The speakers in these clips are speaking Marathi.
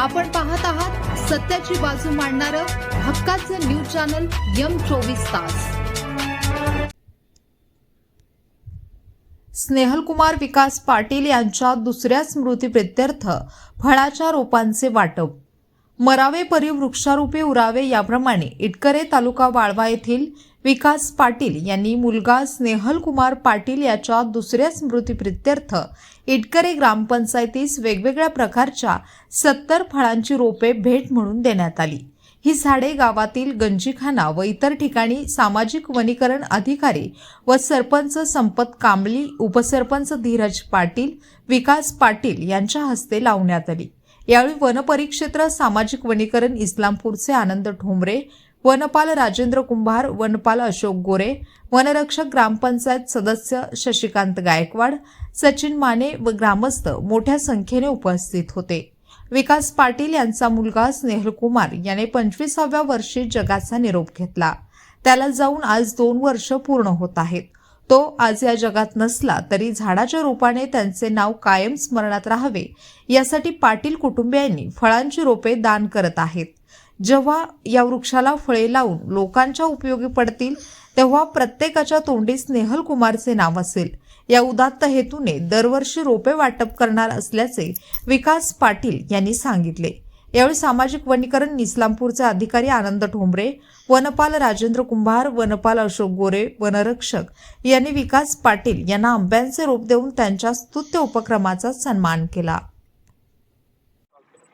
आपण पाहत आहात सत्याची बाजू मांडणारं हक्काचं न्यूज चॅनल यम चोवीस तास. स्नेहलकुमार विकास पाटील यांच्या दुसऱ्या स्मृतीप्रित्यर्थ फळाच्या रोपांचे वाटप. मरावे परी वृक्षारोपे उरावे याप्रमाणे इटकरे तालुका वाळवा येथील विकास पाटील यांनी मुलगा स्नेहल कुमार पाटील याच्या दुसऱ्या स्मृतीप्रित्यर्थ इटकरे ग्रामपंचायतीस वेगवेगळ्या प्रकारच्या सत्तर फळांची रोपे भेट म्हणून देण्यात आली. ही झाडे गावातील गंजीखाना व इतर ठिकाणी सामाजिक वनीकरण अधिकारी व सरपंच संपत कांबली उपसरपंच धीरज पाटील विकास पाटील यांच्या हस्ते लावण्यात आली. यावेळी वनपरिक्षेत्र सामाजिक वनीकरण इस्लामपूरचे आनंद ठोंबरे वनपाल राजेंद्र कुंभार वनपाल अशोक गोरे वनरक्षक ग्रामपंचायत सदस्य शशिकांत गायकवाड सचिन माने व ग्रामस्थ मोठ्या संख्येने उपस्थित होते. विकास पाटील यांचा मुलगा स्नेहल कुमार याने पंचवीसाव्या वर्षी जगाचा निरोप घेतला. त्याला जाऊन आज दोन वर्ष पूर्ण होत आहेत. तो आज या जगात नसला तरी झाडाच्या रूपाने त्यांचे नाव कायम स्मरणात राहावे. यासाठी पाटील कुटुंबियांनी फळांची रोपे दान करत आहेत. जेव्हा या वृक्षाला फळे लावून लोकांच्या उपयोगी पडतील तेव्हा प्रत्येकाच्या तोंडी स्नेहल कुमारचे नाव असेल. या उदात्त हेतूने दरवर्षी रोपे वाटप करणार असल्याचे विकास पाटील यांनी सांगितले. यावेळी सामाजिक वनीकरण इस्लामपूरचे अधिकारी आनंद ठोंबरे वनपाल राजेंद्र कुंभार वनपाल अशोक गोरे वनरक्षक यांनी विकास पाटील यांना आंब्यांचे रोप देऊन त्यांच्या स्तुत्य उपक्रमाचा सन्मान केला.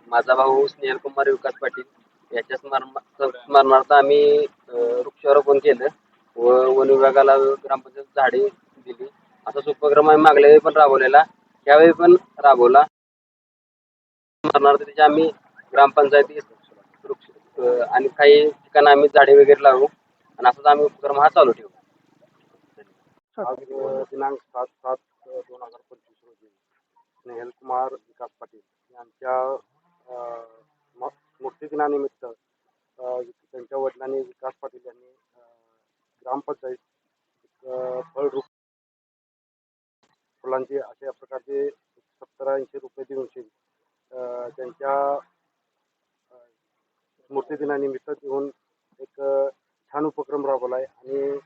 माझा भाऊ स्नेहल कुमार विकास पाटील. याच्या स्मरणार्थ आम्ही वृक्षारोपण केलं व वन विभागाला ग्रामपंचायत झाडे दिली. असाच उपक्रम आम्ही मागल्या वेळी पण राबवलेला. यावेळी पण राबवला. स्मरणार्थ त्याच्या आम्ही ग्रामपंचायती वृक्ष अ, आणि काही ठिकाणी आम्ही झाडे वगैरे लावू. आणि असाच आम्ही उपक्रम हा चालू ठेवू. आज अ, दिनांक सात सात अ, दोन हजार पंचवीस रोजी स्नेहल कुमार विकास पाटील यांच्या अ, म- स्मृतिदिनानिमित्त अ, त्यांच्या वडिलांनी विकास पाटील यांनी अ, ग्रामपंचायत अ, फळरूप फुलांचे अशा प्रकारचे सत्तर ऐंशी रुपये देऊन अ, त्यांच्या मूर्तिदिनानिमित्त घेऊन एक छान उपक्रम राबवला आहे आणि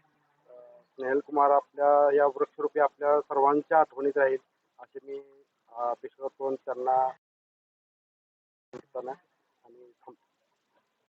स्नेहल कुमार आपल्या या वृक्षरूपी आपल्या सर्वांच्या आठवणीत राहील असे मी अपेक्षा करतो त्यांना आणि थांबतो.